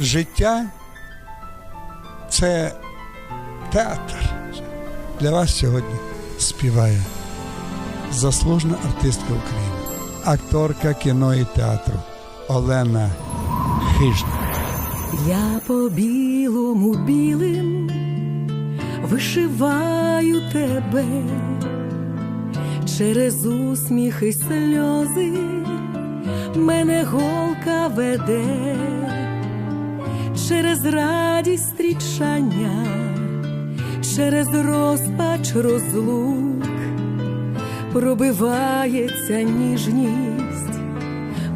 життя це театр. Для вас сьогодні співає заслужена артистка України, акторка кіно і театру Олена Хижна. Я по білому білим вишиваю тебе через усміх і сльози мене голка веде, через радість стрічання, через розпач розлук пробивається ніжність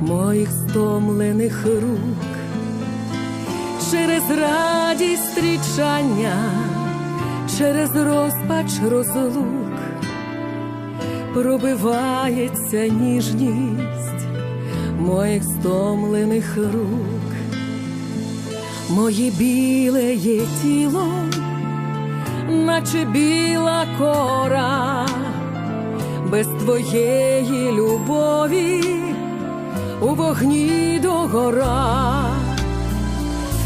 моїх стомлених рук. Через радість стрічання, через розпач розлук пробивається ніжність моїх стомлених рук, моє біле є тіло, наче біла кора, без твоєї любові у вогні догора.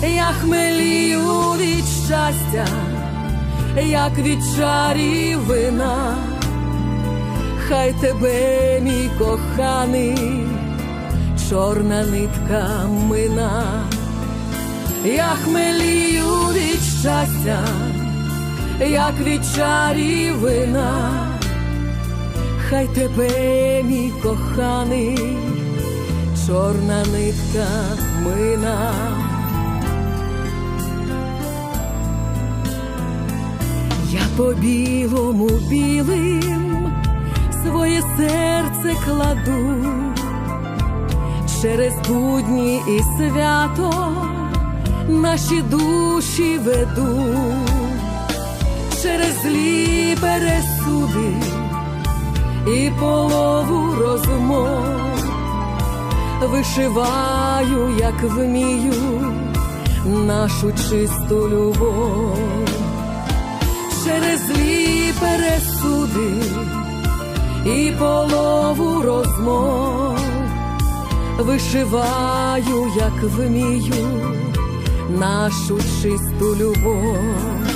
Я хмелію від щастя, як від чарів вина, хай тебе, мій коханий, чорна нитка мина, я хмелію від щастя, як від чарів вина, хай тебе, мій коханий, чорна нитка мина. Я по білому білим своє серце кладу через будні і свято наші душі веду, через злі пересуди і полову розмов. Вишиваю, як вмію, нашу чисту любов. Через злі пересуди і полову розмов. Вишиваю, як вмію, нашу чисту любов.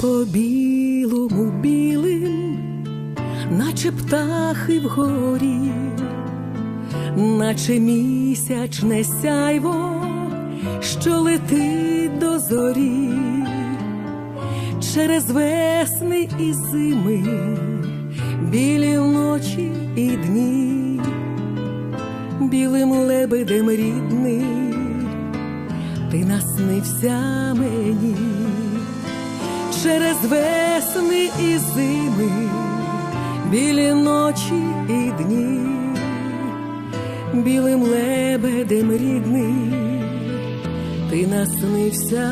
По білому білим, наче птахи вгорі, наче місячне сяйво, що летить до зорі, через весни і зими, білі ночі і дні, білим лебедем рідний, ти наснився мені через весни і зими, білі ночі і дні, білим лебедем рідний, ти наснився